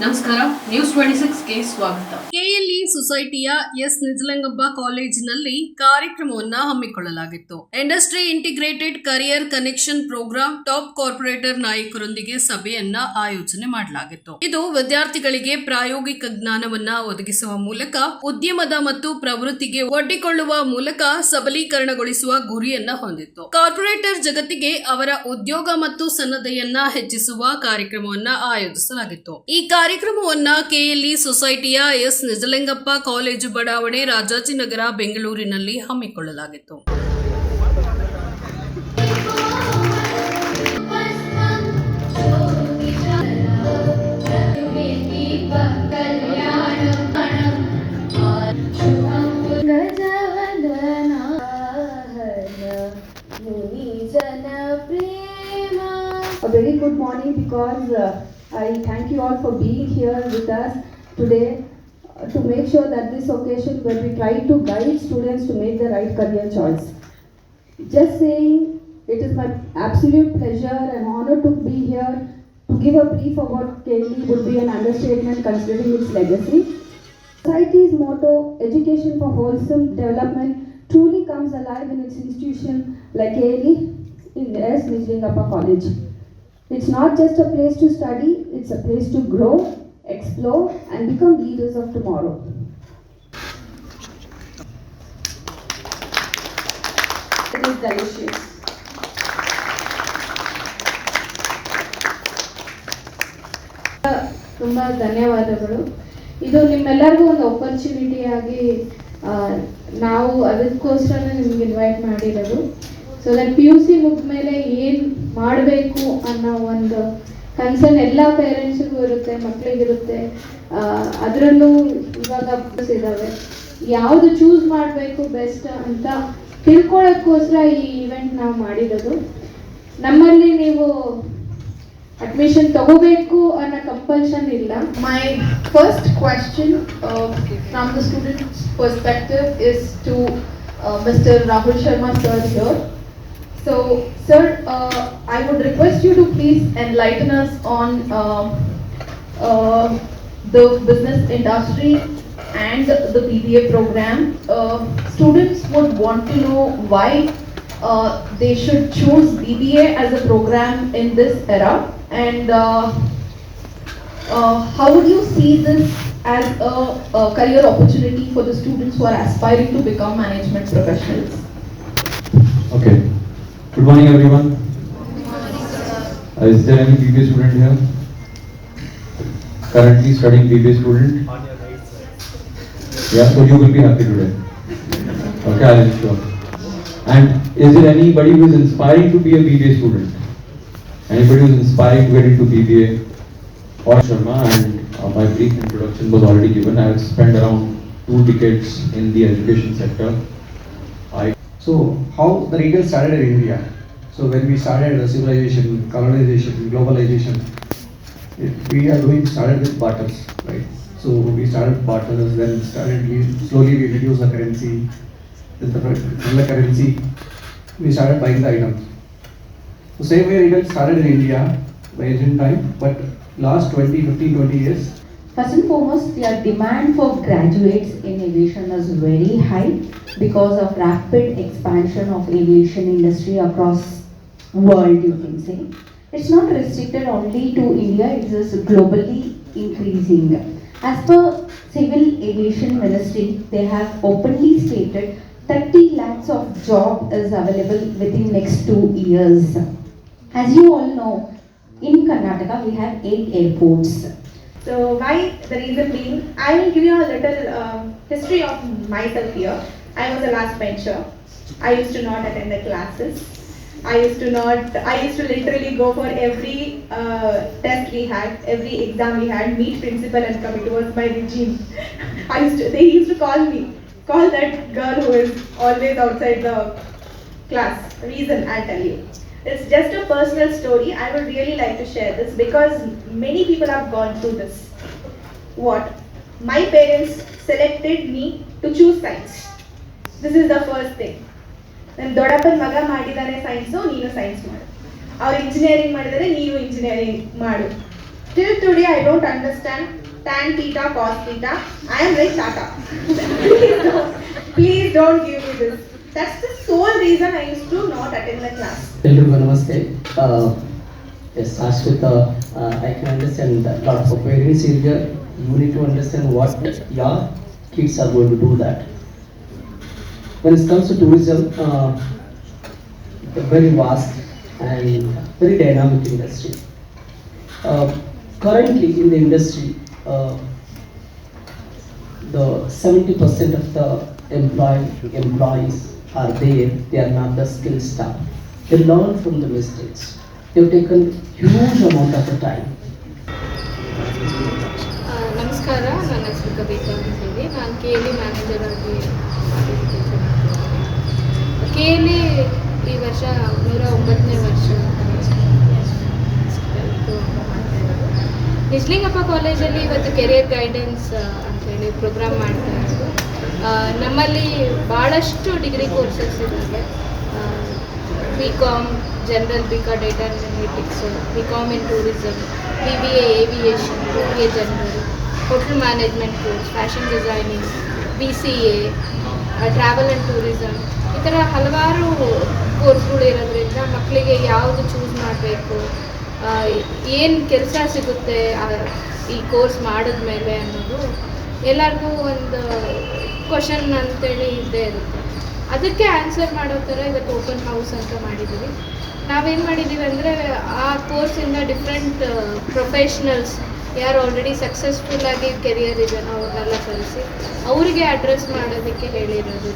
ನಮಸ್ಕಾರ news twenty ಸಿಕ್ಸ್ಗೆ ಸ್ವಾಗತ. KLE ಸೊಸೈಟಿಯ ಎಸ್ ನಿಜಲಿಂಗಪ್ಪ ಕಾಲೇಜಿನಲ್ಲಿ ಕಾರ್ಯಕ್ರಮವನ್ನ ಹಮ್ಮಿಕೊಳ್ಳಲಾಗಿತ್ತು. Industry integrated career connection program top corporator ನಾಯಕರೊಂದಿಗೆ ಸಭೆಯನ್ನ ಆಯೋಜನೆ ಮಾಡಲಾಗಿತ್ತು. ಇದು ವಿದ್ಯಾರ್ಥಿಗಳಿಗೆ ಪ್ರಾಯೋಗಿಕ ಜ್ಞಾನವನ್ನ ಒದಗಿಸುವ ಮೂಲಕ, ಉದ್ಯಮದ ಮತ್ತು ಪ್ರವೃತ್ತಿಗೆ ಒಡ್ಡಿಕೊಳ್ಳುವ ಮೂಲಕ ಸಬಲೀಕರಣಗೊಳಿಸುವ ಗುರಿಯನ್ನ ಹೊಂದಿತ್ತು. ಕಾರ್ಪೊರೇಟರ್ ಜಗತ್ತಿಗೆ ಅವರ ಉದ್ಯೋಗ ಮತ್ತು ಸನ್ನದ್ಧೆಯನ್ನ ಹೆಚ್ಚಿಸುವ ಕಾರ್ಯಕ್ರಮವನ್ನ ಆಯೋಜಿಸಲಾಗಿತ್ತು. ಈ ಕಾರ್ಯಕ್ರಮವನ್ನ ಕೆಎಲ್ಇ ಸೊಸೈಟಿಯ ಎಸ್ ನಿಜಲಿಂಗಪ್ಪ ಕಾಲೇಜು ಬಡಾವಣೆ ರಾಜಾಜಿನಗರ ಬೆಂಗಳೂರಿನಲ್ಲಿ ಹಮ್ಮಿಕೊಳ್ಳಲಾಗಿತ್ತು. A very good morning uh, I thank you all for being here with us today uh, to make sure that this occasion where we try to guide students to make the right career choice. Just saying, it is my absolute pleasure and honor to be here to give a brief about KLE would be an understatement considering its legacy. Society's motto, education for wholesome development, truly comes alive in its institution like KLE in S. Nijlingappa College. It's not just a place to study, it's a place to grow, explore, and become leaders of tomorrow. It is delicious. ತುಂಬ ಧನ್ಯವಾದಗಳು ಇದು ನಿಮ್ಮೆಲ್ಲರಿಗೂ ಒಂದು opportunity ಆಗಿ ನಾವು ಅದಕ್ಕೋಸ್ಕರ ನಿಮ್ಗೆ invite ಮಾಡಿರೋದು so that P U C ಮುಗಿದ್ಮೇಲೆ ಏನು ಮಾಡಬೇಕು ಅನ್ನೋ ಒಂದು ಕನ್ಸರ್ನ್ ಎಲ್ಲ ಪೇರೆಂಟ್ಸಿಗೂ ಇರುತ್ತೆ ಮಕ್ಕಳಿಗಿರುತ್ತೆ ಅದರಲ್ಲೂ ಇವಾಗ ಇದ್ದಾವೆ ಯಾವುದು ಚೂಸ್ ಮಾಡಬೇಕು ಬೆಸ್ಟ್ ಅಂತ ತಿಳ್ಕೊಳ್ಳೋಕ್ಕೋಸ್ಕರ ಈ ಇವೆಂಟ್ ನಾವು ಮಾಡಿರೋದು. ನಮ್ಮಲ್ಲಿ ನೀವು ಅಡ್ಮಿಷನ್ ತಗೋಬೇಕು ಅನ್ನೋ ಕಂಪಲ್ಷನ್ ಇಲ್ಲ. My first question from the students perspective is to mister Rahul Sharma sir here. So, sir, uh, I would request you to please enlighten us on uh, uh, the business industry and the BBA program. Uh, students would want to know why uh, they should choose BBA as a program in this era and uh, uh, how would you see this as a, a career opportunity for the students who are aspiring to become management professionals? Okay. Good morning, everyone. Uh, Is there any BBA student here? Currently studying BBA student? Yeah, so you will be happy today. Okay, I'll ensure. And is there anybody who is inspiring to be a BBA student? Anybody who is inspiring to get into BBA? Or Sharma and uh, my brief introduction was already given. I have spent around two decades in the education sector. So how the retail started in India? So when we started the civilization, colonization, globalization, it, we are doing started with barters, right? So we started barters, then started slowly we reduced the currency. Then the, the currency, we started buying the items. So same way retail started in India by ancient time, but last 20, 15, 20 years, First and foremost, the demand for graduates in aviation is very high because of rapid expansion of aviation industry across world, you can say. It's not restricted only to India, it is globally increasing. As per Civil Aviation Ministry, they have openly stated 30 lakhs of job is available within next two years. As you all know, in Karnataka, we have eight airports. So why the reason being, I will give you a little uh, history of myself here. I was a last bencher. I used to not attend the classes. I used to not, I used to literally go for every uh, test we had, every exam we had, meet principal and come. It was my regime. I used to, they used to call me, call that girl who is always outside the class. Reason I'll tell you. It's just a personal story. I would really like to share this because many people have gone through this. What? My parents selected me to choose science. This is the first thing. ನನ್ನ ದೊಡ್ಡಪ್ಪನ ಮಗ ಮಾಡಿದ್ದಾನೆ science ನೀನು science ಮಾಡು ಅವ್ರು engineering ಮಾಡಿದರೆ ನೀವು engineering ಮಾಡು Till today, I don't understand tan theta, cos theta. I am like Tata. please, don't, please don't give me this. That's the sole reason I used to not attend the class. ಎಲ್ರಿಗೂ ನಮಸ್ತೆ S Ashwitha I can understand lot of parents is you need to understand what your kids are going to do that when it comes to tourism very vast and very dynamic industry currently in the industry uh, the 70% of the employee employees are there they are not the skilled staff they learn from the mistakes they've taken huge amount of the time ಆ, ನಮಸ್ಕಾರ ನನ್ನ ಹೆಸರು ಕವಿತಾ ಅಂತ ಹೇಳಿ ನಾನು K L manager ಆಗಿ K L ಈ ವರ್ಷ ನೂರ ಒಂಬತ್ತನೇ ವರ್ಷ ಇದು ಮಾಡ್ತಾ ಇರೋದು. ನಿಜ್ಲಿಂಗಪ್ಪ ಕಾಲೇಜಲ್ಲಿ ಇವತ್ತು ಕೆರಿಯರ್ ಗೈಡೆನ್ಸ್ ಅಂತೇಳಿ ಪ್ರೋಗ್ರಾಮ್ ಮಾಡ್ತಾ ಇರೋದು ಆ, ನಮ್ಮಲ್ಲಿ ಭಾಳಷ್ಟು ಡಿಗ್ರಿ ಕೋರ್ಸಸ್ ಇದ್ದಾವೆ. B com general B com data analytics B com in tourism B B A aviation B B A general hotel management course fashion designing B C A travel and tourism ಈ ಥರ ಹಲವಾರು ಕೋರ್ಸ್ಗಳು ಇರೋದ್ರಿಂದ ಮಕ್ಕಳಿಗೆ ಯಾವುದು choose ಮಾಡಬೇಕು ಏನು ಕೆಲಸ ಸಿಗುತ್ತೆ ಈ ಕೋರ್ಸ್ ಮಾಡಿದ್ಮೇಲೆ ಅನ್ನೋದು ಎಲ್ಲರಿಗೂ ಒಂದು ಕ್ವಶನ್ ಅಂತೇಳಿ ಇದ್ದೇ ಇರುತ್ತೆ. ಅದಕ್ಕೆ ಆನ್ಸರ್ ಮಾಡೋ ಥರ ಇವತ್ತು ಓಪನ್ ಹೌಸ್ ಅಂತ ಮಾಡಿದ್ದೀವಿ. ನಾವೇನು ಮಾಡಿದ್ದೀವಿ ಅಂದರೆ ಆ ಕೋರ್ಸಿಂದ ಡಿಫ್ರೆಂಟ್ ಪ್ರೊಫೆಷ್ನಲ್ಸ್ ಯಾರು ಆಲ್ರೆಡಿ ಸಕ್ಸಸ್ಫುಲ್ಲಾಗಿ ಕೆರಿಯರ್ ಇದೆನೋ ಅವ್ರನ್ನೆಲ್ಲ ಕಲಿಸಿ ಅವರಿಗೆ ಅಡ್ರೆಸ್ ಮಾಡೋದಕ್ಕೆ ಹೇಳಿರೋದು.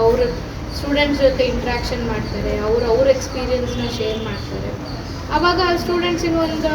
ಅವರು ಸ್ಟೂಡೆಂಟ್ಸ್ ಜೊತೆ ಇಂಟ್ರ್ಯಾಕ್ಷನ್ ಮಾಡ್ತಾರೆ, ಅವ್ರು, ಅವ್ರ ಎಕ್ಸ್ಪೀರಿಯನ್ಸ್ನ ಶೇರ್ ಮಾಡ್ತಾರೆ. ಆವಾಗ ಸ್ಟೂಡೆಂಟ್ಸಿನ ಒಂದು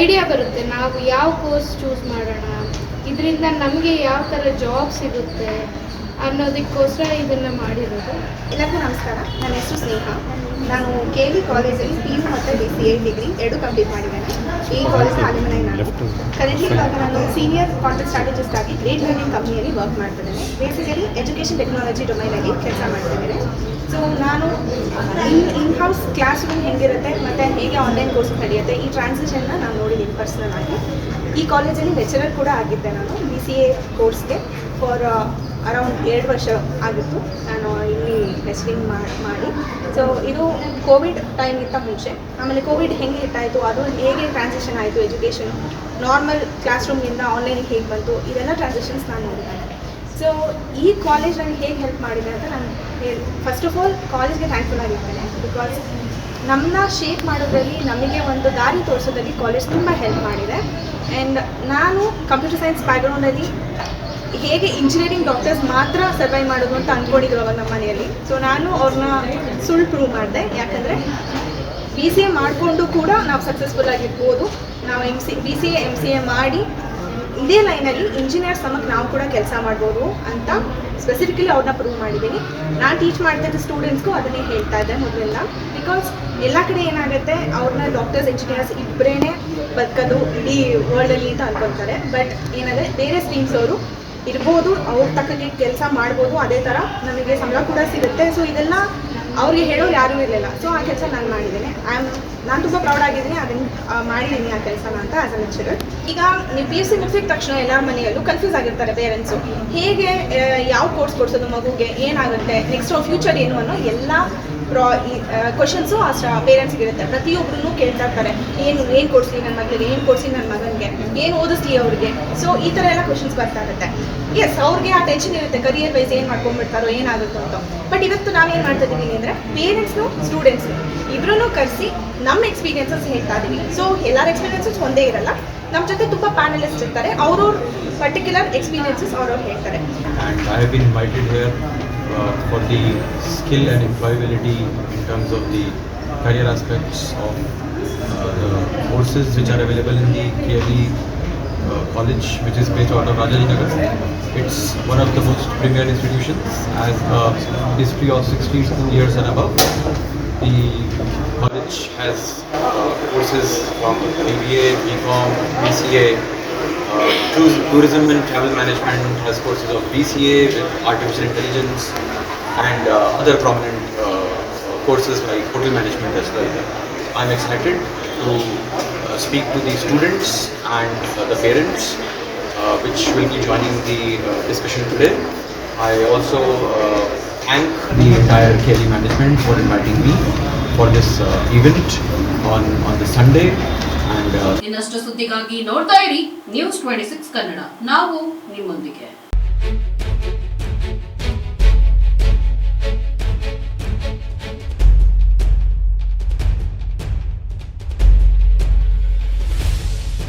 ಐಡಿಯಾ ಬರುತ್ತೆ, ನಾವು ಯಾವ ಕೋರ್ಸ್ ಚೂಸ್ ಮಾಡೋಣ ಇದರಿಂದ ನಮಗೆ ಯಾವ ಥರ ಜಾಬ್ ಸಿಗುತ್ತೆ ಅನ್ನೋದಕ್ಕೋಸ್ಕರ ಇದನ್ನು ಮಾಡಿರೋದು. ಎಲ್ಲರಿಗೂ ನಮಸ್ಕಾರ. ನನ್ನ ಹೆಸರು ಸ್ನೇಹ. ನಾನು ಕೆ ವಿ ಕಾಲೇಜಲ್ಲಿ ಪಿ ಯು ಮತ್ತು ಬಿ ಸಿ ಎ ಡಿಗ್ರಿ ಎರಡು ಕಂಪ್ಲೀಟ್ ಮಾಡಿದ್ದೇನೆ. ಈ ಕಾಲೇಜ್ ಆಗಿದ್ದೇನೆ ನಾನು ಕರೆಂಟ್ಲಿ ಇವಾಗ ನಾನು ಸೀನಿಯರ್ ಕಾಂಟ್ರಾಕ್ಟ್ ಸ್ಟ್ರಾಟಜಿಸ್ಟ್ ಆಗಿ ಗ್ರೇಟ್ ಲರ್ನಿಂಗ್ ಕಂಪ್ನಿಯಲ್ಲಿ ವರ್ಕ್ ಮಾಡ್ತಿದ್ದೇನೆ. ಬೇಸಿಕಲಿ ಎಜುಕೇಷನ್ ಟೆಕ್ನಾಲಜಿ ಡೊಮೈನಲ್ಲಿ ಕೆಲಸ ಮಾಡ್ತಿದ್ದೇನೆ. ಸೊ ನಾನು in in house classroom ಹೆಂಗಿರುತ್ತೆ ಮತ್ತು ಹೇಗೆ ಆನ್ಲೈನ್ ಕೋರ್ಸ್ ನಡೆಯುತ್ತೆ ಈ ಟ್ರಾನ್ಸಿಷನ್ನ ನಾನು ನೋಡಿದ್ದೀನಿ ಪರ್ಸನಲ್ ಆಗಿ. ಈ ಕಾಲೇಜಲ್ಲಿ ಲೆಕ್ಚರರ್ ಕೂಡ ಆಗಿದ್ದೆ ನಾನು ಬಿ ಸಿ ಎ ಕೋರ್ಸ್ಗೆ ಫಾರ್ ಅರೌಂಡ್ ಎರಡು ವರ್ಷ ಆಗಿತ್ತು. ನಾನು ಇಲ್ಲಿ ಲೆಕ್ಚರಿಂಗ್ ಮಾಡಿ. ಸೊ ಇದು ಕೋವಿಡ್ ಟೈಮ್ಗಿಂತ ಮುಂಚೆ. ಆಮೇಲೆ ಕೋವಿಡ್ ಹೆಂಗೆ ಇಟ್ಟಾಯಿತು ಅದು ಹೇಗೆ ಟ್ರಾನ್ಸಾಕ್ಷನ್ ಆಯಿತು ಎಜುಕೇಷನ್ ನಾರ್ಮಲ್ ಕ್ಲಾಸ್ ರೂಮಿಂದ ಆನ್ಲೈನಿಗೆ ಹೇಗೆ ಬಂತು? ಇದೆಲ್ಲ ಟ್ರಾನ್ಸಾಕ್ಷನ್ಸ್ ನಾನು ನೋಡಿದ್ದೇನೆ. ಸೊ ಈ ಕಾಲೇಜ್ ನನಗೆ ಹೇಗೆ ಹೆಲ್ಪ್ ಮಾಡಿದೆ ಅಂತ ನಾನು ಹೇಳಿ. ಫಸ್ಟ್ ಆಫ್ ಆಲ್ ಕಾಲೇಜ್ಗೆ ಥ್ಯಾಂಕ್ಫುಲ್ ಆಗಿರ್ತೇನೆ ಬಿಕಾಸ್ ನಮ್ಮನ್ನ ಶೇಪ್ ಮಾಡೋದ್ರಲ್ಲಿ ನಮಗೆ ಒಂದು ದಾರಿ ತೋರಿಸೋದ್ರಲ್ಲಿ ಕಾಲೇಜ್ ತುಂಬ ಹೆಲ್ಪ್ ಮಾಡಿದೆ. ಆ್ಯಂಡ್ ನಾನು ಕಂಪ್ಯೂಟರ್ ಸೈನ್ಸ್ ಬ್ಯಾಕ್ಗ್ರೌಂಡಲ್ಲಿ ಹೇಗೆ ಇಂಜಿನಿಯರಿಂಗ್ ಡಾಕ್ಟರ್ಸ್ ಮಾತ್ರ ಸರ್ವೈವ್ ಮಾಡೋದು ಅಂತ ಅಂದ್ಕೊಂಡಿದ್ರು ಅವಾಗ ನಮ್ಮ ಮನೆಯಲ್ಲಿ. ಸೊ ನಾನು ಅವ್ರನ್ನ ಸುಳ್ಳು ಪ್ರೂವ್ ಮಾಡಿದೆ. ಯಾಕಂದರೆ ಬಿ ಸಿ ಎ ಮಾಡಿಕೊಂಡು ಕೂಡ ನಾವು ಸಕ್ಸಸ್ಫುಲ್ ಆಗಿರ್ಬೋದು. ನಾವು M C B C A M C A ಮಾಡಿ ಇದೇ ಲೈನಲ್ಲಿ ಇಂಜಿನಿಯರ್ ಸಮಕ್ಕೆ ನಾವು ಕೂಡ ಕೆಲಸ ಮಾಡ್ಬೋದು ಅಂತ ಸ್ಪೆಸಿಫಿಕಲಿ ಅವ್ರನ್ನ ಪ್ರೂವ್ ಮಾಡಿದ್ದೀನಿ. ನಾನು ಟೀಚ್ ಮಾಡ್ತಿದ್ದ ಸ್ಟೂಡೆಂಟ್ಸ್ಗೂ ಅದನ್ನೇ ಹೇಳ್ತಾ ಇದ್ದೆ ಮೊದಲೆಲ್ಲ. ಎಲ್ಲ ಕಡೆ ಏನಾಗುತ್ತೆ, ಅವ್ರನ್ನ ಡಾಕ್ಟರ್ಸ್ ಇಂಜಿನಿಯರ್ಸ್ ಇಬ್ಬರೇ ಬದುಕೋದು ಇಡೀ ವರ್ಲ್ಡಲ್ಲಿ ಅಂತ ಅನ್ಕೊತಾರೆ ಬಟ್ ಏನಂದರೆ, ಬೇರೆ ಸ್ಟ್ರೀಮ್ಸ್ ಅವರು ಇರ್ಬೋದು, ಅವ್ರ ತಕ್ಕಂಗೆ ಕೆಲಸ ಮಾಡ್ಬೋದು, ಅದೇ ಥರ ನಮಗೆ ಸಂಬಳ ಕೂಡ ಸಿಗುತ್ತೆ. ಸೊ ಇದೆಲ್ಲ ಅವ್ರಿಗೆ ಹೇಳೋರು ಯಾರೂ ಇರಲಿಲ್ಲ. ಸೊ ಆ ಕೆಲಸ ನಾನು ಮಾಡಿದ್ದೀನಿ. ಐ ಆಮ್ ನಾನು ತುಂಬ ಪ್ರೌಡ್ ಆಗಿದ್ದೀನಿ. ಅದನ್ನು ಮಾಡಿದ್ದೀನಿ ಆ ಕೆಲಸನ ಅಂತ ಆಸ್ ಅ ಲೆಕ್ಚರರ್ ಈಗ ನೀವು ಪಿ ಯು ಸಿ ಮುಗಿಸಿದ ತಕ್ಷಣ ಎಲ್ಲ ಮನೆಯಲ್ಲೂ ಕನ್ಫ್ಯೂಸ್ ಆಗಿರ್ತಾರೆ ಪೇರೆಂಟ್ಸು ಹೇಗೆ ಯಾವ ಕೋರ್ಸ್ ಕೊಡ್ಸೋದು ಮಗುಗೆ? ಏನಾಗುತ್ತೆ? ನೆಕ್ಸ್ಟ್ ಫ್ಯೂಚರ್ ಏನು ಅನ್ನೋ ಎಲ್ಲ ಪ್ರಾ ಕ್ವಶನ್ಸು ಅಷ್ಟು ಪೇರೆಂಟ್ಸ್ಗೆ ಇರುತ್ತೆ ಪ್ರತಿಯೊಬ್ಬರೂ ಕೇಳ್ತಾ ಇರ್ತಾರೆ. ಏನು ಏನು ಕೊಡಿಸಿ ನನ್ನ ಮಗಳಿಗೆ? ಏನು ಕೊಡಿಸಿ ನನ್ನ ಮಗನಿಗೆ? ಏನು ಓದಿಸ್ಲಿ ಅವ್ರಿಗೆ? ಸೊ ಈ ಥರ ಎಲ್ಲ ಕ್ವಶನ್ಸ್ ಬರ್ತಾ ಇರುತ್ತೆ. ಎಸ್ ಅವ್ರಿಗೆ ಆ ಟೆನ್ಷನ್ ಇರುತ್ತೆ ಕರಿಯರ್ ವೈಸ್ ಏನು ಮಾಡ್ಕೊಂಡ್ಬಿಡ್ತಾರೋ ಏನಾಗುತ್ತೋ ಅಂತ. ಬಟ್ ಇವತ್ತು ನಾವೇನು ಮಾಡ್ತಾ ಇದ್ದೀವಿ ಅಂದರೆ ಪೇರೆಂಟ್ಸ್ನು ಸ್ಟೂಡೆಂಟ್ಸ್ನು ಇಬ್ಬರೂ ಕರೆಸಿ ನಮ್ಮ ಎಕ್ಸ್ಪೀರಿಯನ್ಸಸ್ ಹೇಳ್ತಾ ಇದ್ದೀವಿ ಸೊ ಎಲ್ಲರ ಎಕ್ಸ್ಪೀರಿಯನ್ಸಸ್ ಒಂದೇ ಇರಲ್ಲ. ನಮ್ಮ ಜೊತೆ ತುಂಬ ಪ್ಯಾನಲಿಸ್ಟ್ ಇರ್ತಾರೆ. ಅವ್ರವ್ರ ಪರ್ಟಿಕ್ಯುಲರ್ ಎಕ್ಸ್ಪೀರಿಯನ್ಸಸ್ ಅವ್ರವ್ರು ಹೇಳ್ತಾರೆ. And I have been invited here uh, for the skill and employability in terms of the career aspects of uh, the courses which are available in the uh, college which is based out of Rajajinagar. It's one of the most premier institutions as a history of 62 years and above. The college has uh, courses from BBA, BCom, BCA, uh, tourism and travel management has courses of BCA with artificial intelligence and uh, other prominent uh, courses like hotel management as well. I'm excited to uh, speak to the students and uh, the parents, uh, which will be joining the uh, discussion today. I also uh, thank the entire KLE management for inviting me for this uh, event on, on the Sunday. And uh, ಇನ್ನಷ್ಟು ಸುದ್ದಿಗಾಗಿ ನೋಡ್ತಾ ಇರಿ news twenty six Kannada ನಾವು ನಿಮ್ಮೊಂದಿಗೆ